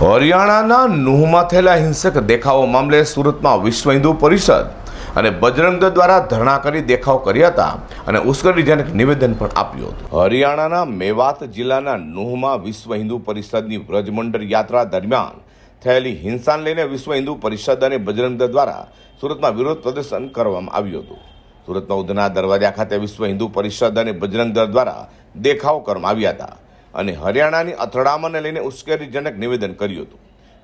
હરિયાણાના નુહમાં થયેલા હિંસક દેખાવો મામલે સુરતમાં વિશ્વ હિન્દુ પરિષદ અને બજરંગ દ્વારા ધરણા કરી દેખાવ કર્યા હતા અને ઉશ્કેરણીજનક નિવેદન પણ આપ્યું હતું. હરિયાણાના મેવાત જિલ્લાના નુહમાં વિશ્વ હિન્દુ પરિષદની વ્રજમંડળ યાત્રા દરમિયાન થયેલી હિંસાને લઈને વિશ્વ હિન્દુ પરિષદ અને બજરંગ દ્વારા સુરતમાં વિરોધ પ્રદર્શન કરવામાં આવ્યું હતું. સુરતમાં ઉધના દરવાજા ખાતે વિશ્વ હિન્દુ પરિષદ અને બજરંગ દ્વારા દેખાવ કરવામાં આવ્યા હતા. અને હરિયાણાની અથડામણને લઈને ઉશ્કેરણીજનક નિવેદન કર્યું હતું.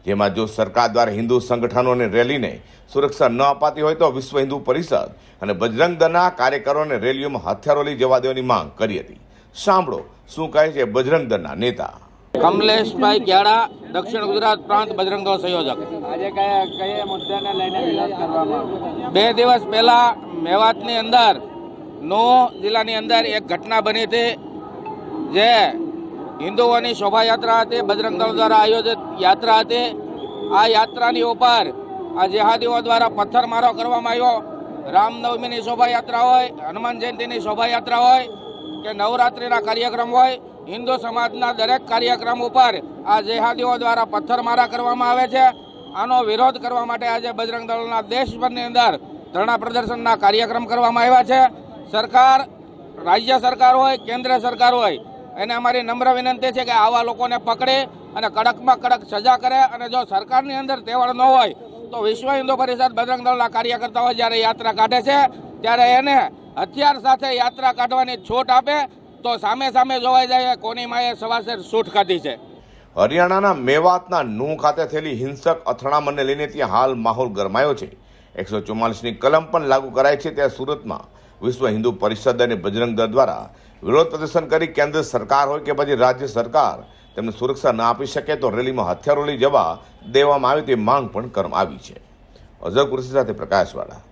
જેમાં જો સરકાર દ્વારા હિન્દુ સંગઠનોને રેલીને સુરક્ષા ન અપાતી હોય તો વિશ્વ હિન્દુ પરિષદ અને બજરંગ દળના કાર્યકરોને રેલીઓમાં હથિયારો લઈ જવા દેવાની માંગ કરી હતી. સાંભળો શું કહે છે બજરંગ દળના નેતા? કમલેશભાઈ ગ્યાડા દક્ષિણ ગુજરાત પ્રાંત બજરંગ દળ સંયોજક. આજે કયા કયા મુદ્દાને લઈને વિરોધ કરવામાં બે દિવસ પહેલા મેવાતની અંદર નો જિલ્લાની અંદર એક ઘટના બની હતી જે હિન્દુઓની શોભાયાત્રા હતી બજરંગ દળ દ્વારા આયોજિત યાત્રા હતી. આ યાત્રાની ઉપર આ જેહાદીઓ દ્વારા પથ્થરમારો કરવામાં આવ્યો. રામનવમીની શોભાયાત્રા હોય, હનુમાન જયંતિની શોભાયાત્રા હોય કે નવરાત્રિના કાર્યક્રમ હોય, હિન્દુ સમાજના દરેક કાર્યક્રમ ઉપર આ જેહાદીઓ દ્વારા પથ્થરમારા કરવામાં આવે છે. આનો વિરોધ કરવા માટે આજે બજરંગ દળના દેશભરની અંદર ધરણા પ્રદર્શનના કાર્યક્રમ કરવામાં આવ્યા છે. સરકાર, રાજ્ય સરકાર હોય, કેન્દ્ર સરકાર હોય એને અમારી નમ્ર વિનંતી છે કે આવા લોકોને પકડે અને કડકમાં કડક સજા કરે અને જો સરકારની અંદર તહેવાર ન હોય તો વિશ્વ હિન્દુ પરિષદ બજરંગ દળના કાર્યકર્તાઓ જ્યારે યાત્રા કાઢે છે, ત્યારે એને હથિયાર સાથે યાત્રા કાઢવાની છૂટ આપે તો સામે સામે જોવાઈ જાય કોની માએ સવાસેર છૂટ કાઢી છે. હરિયાણાના મેવાતના નૂ ખાતે થયેલી હિંસક અથડામણને લઈને ત્યાં હાલ માહોલ ગરમાયો છે. એકસો ચુમ્માલીસની કલમ પણ લાગુ કરાઈ છે ત્યાં સુરતમાં. વિશ્વ હિન્દુ પરિષદ અને બજરંગ દળ દ્વારા વિરોધ પ્રદર્શન કરી કેન્દ્ર સરકાર હોય કે પછી રાજ્ય સરકાર તેમને સુરક્ષા ન આપી શકે તો રેલીમાં હથિયારો લઈ જવા દેવામાં આવે તે માંગ પણ કરવામાં આવી છે. અઝર કુરશી સાથે પ્રકાશવાળા